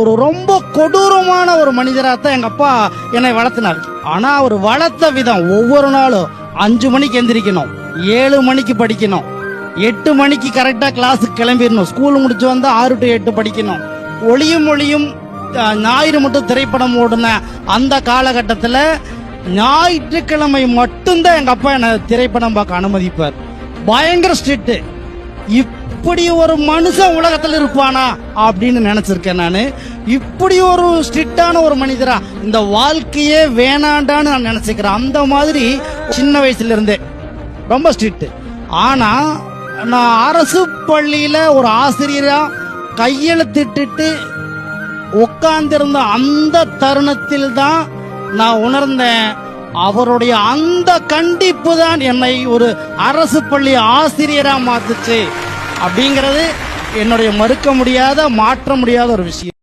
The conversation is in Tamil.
ஒரு ரொம்ப கொடூரமான ஒரு மனிதராக தான் எங்க அப்பா என்னை வளர்த்தினார். ஆனா அவர் வளர்த்த விதம் ஒவ்வொரு நாளும் அஞ்சு மணிக்கு எந்திரிக்கணும் ஏழு மணிக்கு படிக்கணும் எட்டு மணிக்கு கரெக்டா கிளாஸுக்கு கிளம்பிடணும் ஸ்கூல் முடிச்சு வந்து ஆறு டு எட்டு படிக்கணும். ஒளியும் ஒளியும் ஞாயிறு மட்டும் திரைப்படம் ஓடுன அந்த காலகட்டத்தில் ஞாயிற்றுக்கிழமை மட்டும்தான் எங்க அப்பா என்னை திரைப்படம் பார்க்க அனுமதிப்பார். பயங்கர ஸ்ட்ரிக்ட்டு இப்படி ஒரு மனுஷன் உலகத்துல இருப்பானா அப்படின்னு நினைச்சிருக்கேன் நான். இப்படி ஒரு ஸ்ட்ரிக்டான ஒரு மனிதரா இந்த வாழ்க்கையே வேணாண்டான்னு நான் நினைச்சுக்கிறேன். அந்த மாதிரி சின்ன வயசுல இருந்தே. ரொம்ப ஸ்ட்ரிக்ட் ஆனா நான் அரசு பள்ளியில ஒரு ஆசிரியரா கையெழுத்திட்டு உட்கார்ந்திருந்த அந்த தருணத்தில் தான் நான் உணர்ந்தேன். அவருடைய அந்த கண்டிப்பு தான் என்னை ஒரு அரசு பள்ளி ஆசிரியரா மாத்துச்சு. அப்படிங்கிறது என்னுடைய மறுக்க முடியாத மாற்ற முடியாத ஒரு விஷயம்.